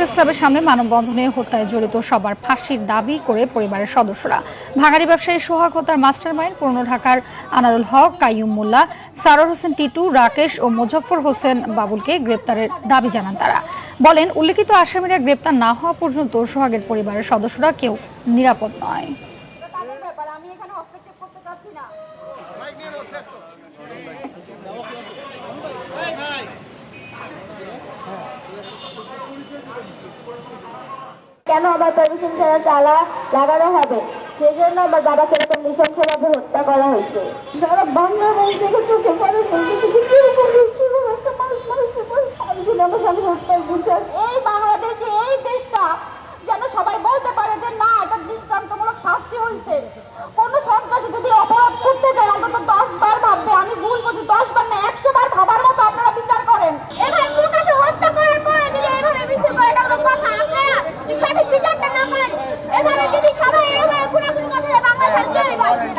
Press সামনে মানববন্ধনে হত্যায় জড়িত সবার ফাঁসির দাবি করে পরিবারের সদস্যরা। ভাঙাড়ি ব্যবসায়ী সোহাগ হত্যার মাস্টার মাইন্ড পুরনো ঢাকার আনারুল হক, কাইয়ুম মোল্লা, সারোর হোসেন টিটু, রাকেশ ও মুজফর হোসেন বাবুলকে গ্রেপ্তারের দাবি জানান তারা। বলেন, উল্লেখিত আসামিরা গ্রেপ্তার না হওয়া পর্যন্ত সোহাগের পরিবারের সদস্যরা কেউ নিরাপদ নয়। আমি এখানে হস্তক্ষেপ করতে না। কেন আমার পারমিশন ছাড়া তালা লাগানো হবে? সেই জন্য আমার বাবাকে এরকম নৃশংসভাবে হত্যা করা হয়েছে। যারা বাংলা মানুষ দেখে চোখে পড়ে এই বাংলাদেশে এই দেশটা যেন সবাই বলতে পারে যে না এটা দৃষ্টান্তমূলক শাস্তি হয়েছে কোনো সন্ত্রাসী যদি অপরাধ Bây 要